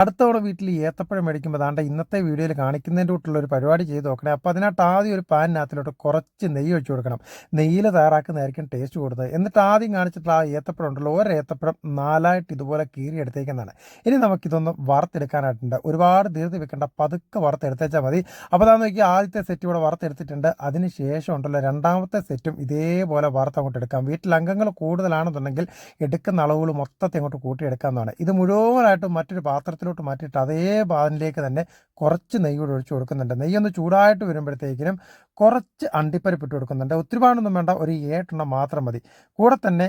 അടുത്തവണ വീട്ടിൽ ഏത്തപ്പഴം മേടിക്കുമ്പോൾ ദാണ്ട ഇന്നത്തെ വീഡിയോയിൽ കാണിക്കുന്നതിന്റെ കൂട്ടുള്ള ഒരു പരിപാടി ചെയ്ത് നോക്കണേ. അപ്പോൾ അതിനകത്ത് ആദ്യം ഒരു പാനിനകത്തിലോട്ട് കുറച്ച് നെയ്യ് ഒഴിച്ച് കൊടുക്കണം. നെയ്യിൽ തയ്യാറാക്കുന്നതായിരിക്കും ടേസ്റ്റ് കൊടുത്തത് എന്നിട്ട് ആദ്യം കാണിച്ചിട്ടുള്ള ആ ഏത്തപ്പഴം ഉണ്ടല്ലോ ഓരോ ഏത്തപ്പഴം നാലായിട്ട് ഇതുപോലെ കീറി എടുത്തേക്കുന്നതാണ് ഇനി നമുക്കിതൊന്ന് വറുത്തെടുക്കാനായിട്ടുണ്ട്. ഒരുപാട് ദീർഘ വെക്കേണ്ട പതുക്കെ വറുത്തെടുത്തേച്ചാൽ മതി. അപ്പോൾ അതാന്ന് നോക്കി ആദ്യത്തെ സെറ്റ് ഇവിടെ വറുത്തെടുത്തിട്ടുണ്ട്. അതിന് ശേഷം ഉണ്ടല്ലോ രണ്ടാമത്തെ സെറ്റും ഇതേപോലെ വറുത്ത് അങ്ങോട്ട് എടുക്കാം. വീട്ടിൽ അംഗങ്ങൾ കൂടുതലാണെന്നുണ്ടെങ്കിൽ എടുക്കുന്ന അളവുകൾ മൊത്തത്തിൽ അങ്ങോട്ട് കൂട്ടിയെടുക്കാമെന്നാണ് ഇത് മുഴുവനായിട്ടും മറ്റൊരു പാത്രത്തിലോട്ട് മാറ്റിയിട്ട് അതേ പാനിലേക്ക് തന്നെ കുറച്ച് നെയ്യ് കൂടി ഒഴിച്ച് കൊടുക്കുന്നുണ്ട്. നെയ്യ് ഒന്ന് ചൂടായിട്ട് വരുമ്പോഴത്തേക്കിനും കുറച്ച് അണ്ടിപ്പരിപ്പ് ഇട്ട് കൊടുക്കുന്നുണ്ട്. ഒത്തിരി പാടൊന്നും വേണ്ട ഒരു ഏട്ടെണ്ണം മാത്രം മതി. കൂടെ തന്നെ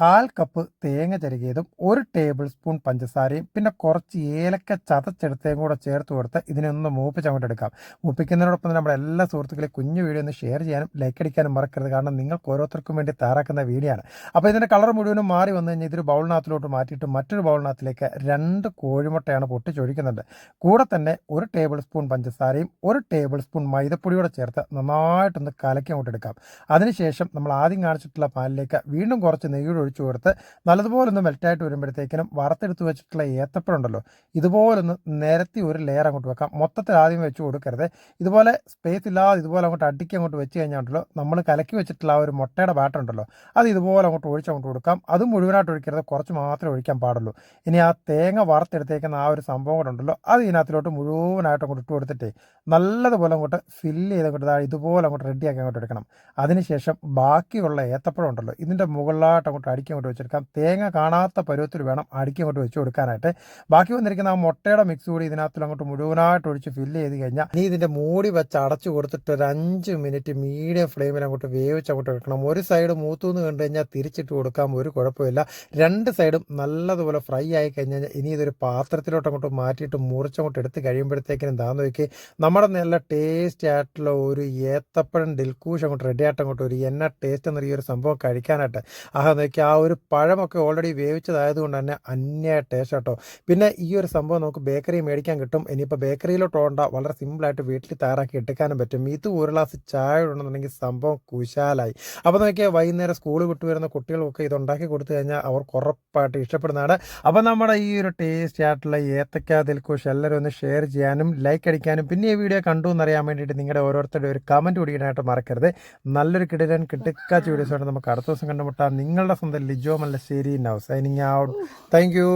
കാൽ കപ്പ് തേങ്ങ ചരകിയതും ഒരു ടേബിൾ സ്പൂൺ പഞ്ചസാരയും പിന്നെ കുറച്ച് ഏലക്ക ചതച്ചെടുത്തതും കൂടെ ചേർത്ത് കൊടുത്ത് ഇതിനൊന്ന് മൂപ്പിച്ച് അങ്ങോട്ട് എടുക്കാം. മൂപ്പിക്കുന്നതിനോടൊപ്പം തന്നെ നമ്മുടെ എല്ലാ സുഹൃത്തുക്കളെയും കുഞ്ഞു വീഡിയോ ഒന്ന് ഷെയർ ചെയ്യാനും ലൈക്ക് അടിക്കാനും മറക്കരുത്. കാരണം നിങ്ങൾക്ക് ഓരോരുത്തർക്കും വേണ്ടി തയ്യാറാക്കുന്ന വീഡിയോ ആണ് അപ്പോൾ ഇതിന്റെ കളർ മുഴുവനും മാറി വന്നു കഴിഞ്ഞാൽ ഇതൊരു ബൗളിനകത്തിലോട്ട് മാറ്റിയിട്ട് മറ്റൊരു ബൗളിനകത്തിലേക്ക് രണ്ട് കോഴിമുട്ടയാണ് പൊട്ടിച്ചൊഴിക്കുന്നുണ്ട് കൂടെ തന്നെ ഒരു ടേബിൾ സ്പൂൺ പഞ്ചസാരയും ഒരു ടേബിൾ സ്പൂൺ മൈദപ്പൊടിയോടെ ചേർത്ത് നന്നായിട്ടൊന്ന് കലക്കി അങ്ങോട്ട് എടുക്കാം. അതിനുശേഷം നമ്മൾ ആദ്യം കാണിച്ചിട്ടുള്ള പാലിലേക്ക് വീണ്ടും കുറച്ച് നെയ്യൂടെ ഒഴിച്ചു കൊടുത്ത് നല്ലതുപോലെ ഒന്ന് മെൽറ്റായിട്ട് വരുമ്പോഴത്തേക്കിനും വറുത്തെടുത്ത് വെച്ചിട്ടുള്ള ഏത്തപ്പഴമുണ്ടല്ലോ ഇതുപോലൊന്ന് നിരത്തി ഒരു ലെയർ അങ്ങോട്ട് വെക്കാം. മൊത്തത്തിൽ ആദ്യം വെച്ച് കൊടുക്കരുത്. ഇതുപോലെ സ്പേസ് ഇല്ലാതെ ഇതുപോലെ അങ്ങോട്ട് അടുക്കി അങ്ങോട്ട് വെച്ച് കഴിഞ്ഞാൽ നമ്മൾ കലക്കി വെച്ചിട്ടുള്ള ആ ഒരു മുട്ടയുടെ ബാറ്റുണ്ടല്ലോ അത് ഇതുപോലെ അങ്ങോട്ട് ഒഴിച്ച് അങ്ങോട്ട് കൊടുക്കാം. അത് മുഴുവനായിട്ട് ഒഴിക്കരുത് കുറച്ച് മാത്രമേ ഒഴിക്കാൻ പാടുള്ളൂ. ഇനി ആ തേങ്ങ വറുത്തെടുത്തേക്കുന്ന ആ ഒരു സംഭവം കൂടെ ഉണ്ടല്ലോ അത് ഇതിനകത്തിലോട്ട് മുഴുവനായിട്ട് അങ്ങോട്ട് ഇട്ട് കൊടുത്തിട്ട് നല്ലതുപോലെ അങ്ങോട്ട് ഫില്ല് ചെയ്ത് അങ്ങോട്ട് ഇതുപോലെ അങ്ങോട്ട് റെഡിയാക്കി അങ്ങോട്ട് എടുക്കണം. അതിനുശേഷം ബാക്കിയുള്ള ഏത്തപ്പഴം ഉണ്ടല്ലോ ഇതിന്റെ മുകളിലായിട്ട് അങ്ങോട്ട് അടുക്കി അങ്ങോട്ട് വെച്ചെടുക്കാം. തേങ്ങ കാണാത്ത പരുവത്തിൽ വേണം അടുക്കി അങ്ങോട്ട് വെച്ച് കൊടുക്കാനായിട്ട്. ബാക്കി വന്നിരിക്കുന്ന ആ മുട്ടയുടെ മിക്സ് കൂടി ഇതിനകത്ത് അങ്ങോട്ട് മുഴുവനായിട്ട് ഒഴിച്ച് ഫില്ല് ചെയ്ത് കഴിഞ്ഞാൽ നീ ഇതിന്റെ മൂടി വെച്ച് അടച്ചു കൊടുത്തിട്ട് ഒരു അഞ്ച് മിനിറ്റ് മീഡിയം ഫ്ലെയിമിൽ അങ്ങോട്ട് വേവിച്ച് അങ്ങോട്ട് എടുക്കണം ഒരു സൈഡ് മൂത്തുനിന്ന് കണ്ടു കഴിഞ്ഞാൽ തിരിച്ചിട്ട് കൊടുക്കാൻ ഒരു കുഴപ്പമില്ല. രണ്ട് സൈഡും നല്ലതുപോലെ ഫ്രൈ ആയി കഴിഞ്ഞാൽ ഇനി ഇതൊരു പാത്രത്തിലോട്ട് അങ്ങോട്ട് മാറ്റിയിട്ട് മുറിച്ചങ്ങോട്ട് എടുത്ത് കഴിയുമ്പോഴത്തേക്കിനും എന്താന്ന് നോക്കി നമ്മുടെ നല്ല ടേസ്റ്റ് ആയിട്ടുള്ള ഒരു ഏത്തപ്പഴം ഡിൽക്കൂഷ് അങ്ങോട്ട് റെഡി ആയിട്ട് അങ്ങോട്ട് ഒരു എന്ന ടേസ്റ്റ് എന്നൊരു ഒരു സംഭവം കഴിക്കാനായിട്ട്. ആഹ് നോക്കി ആ ഒരു പഴമൊക്കെ ഓൾറെഡി വേവിച്ചതായതുകൊണ്ട് തന്നെ അന്യ ടേസ്റ്റ് കേട്ടോ പിന്നെ ഈ ഒരു സംഭവം നമുക്ക് ബേക്കറി മേടിക്കാൻ കിട്ടും. ഇനിയിപ്പോൾ ബേക്കറിയിലോട്ട് പോകണ്ട. വളരെ സിമ്പിളായിട്ട് വീട്ടിൽ തയ്യാറാക്കി എടുക്കാനും പറ്റും. ഇത് ഒരു ഗ്ലാസ് ചായ ഉണ്ടെന്നുണ്ടെങ്കിൽ സംഭവം കുശാലായി. അപ്പോൾ നോക്കിയാൽ വൈകുന്നേരം സ്കൂൾ വിട്ടു വരുന്ന കുട്ടികൾക്കൊക്കെ ഇത് ഉണ്ടാക്കി കൊടുത്തു കഴിഞ്ഞാൽ അവർക്ക് ഉറപ്പായിട്ട് ഇഷ്ടപ്പെടുന്നതാണ്. അപ്പോൾ നമ്മുടെ ഈ ഒരു ടേസ്റ്റ് ആയിട്ടുള്ള ഏത്തക്ക ദിൽക്കുഷ് എല്ലാവരും ഒന്ന് ഷെയർ ചെയ്യാനും ലൈക്ക് അടിക്കാനും പിന്നെ ഈ വീഡിയോ കണ്ടു എന്നറിയാൻ വേണ്ടിയിട്ട് നിങ്ങളുടെ ഓരോരുത്തരുടെ ഒരു കമന്റ് കൂടിയിട്ടായിട്ട് മറക്കരുത്. നല്ലൊരു കിടിലൻ കിട്ടിക്കാച്ച വീഡിയോസായിട്ട് നമുക്ക് അടുത്ത ദിവസം കണ്ടുമുട്ടാം. നിങ്ങളുടെ സ്വന്തം Lijo Mallassery now signing out thank you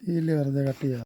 ഇതിൽ വെറുതെ കട്ട് ചെയ്യാം.